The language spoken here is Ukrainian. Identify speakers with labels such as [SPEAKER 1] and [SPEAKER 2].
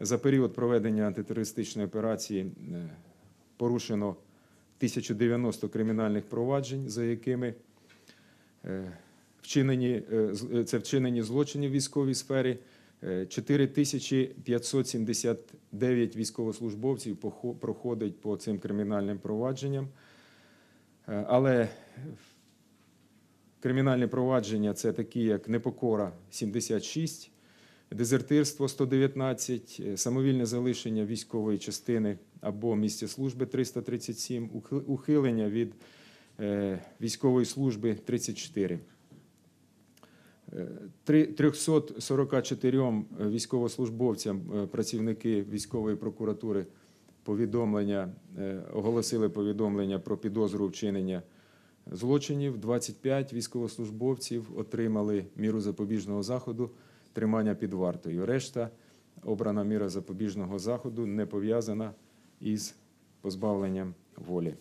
[SPEAKER 1] За період проведення антитерористичної операції е, порушено 1090 кримінальних проваджень, за якими е, вчинені, е, це вчинені злочини в військовій сфері. Е, 4579 військовослужбовців проходить по цим кримінальним провадженням. Але кримінальні провадження це такі, як непокора 76, дезертирство 119, е, самовільне залишення військової частини або місця служби 337, ухилення від е, військової служби 34. Е, 344 військовослужбовцям е, працівники військової прокуратури повідомлення оголосили повідомлення про підозру вчинення злочинів. 25 військовослужбовців отримали міру запобіжного заходу тримання під вартою. Решта обрана міра запобіжного заходу не пов'язана із позбавленням волі.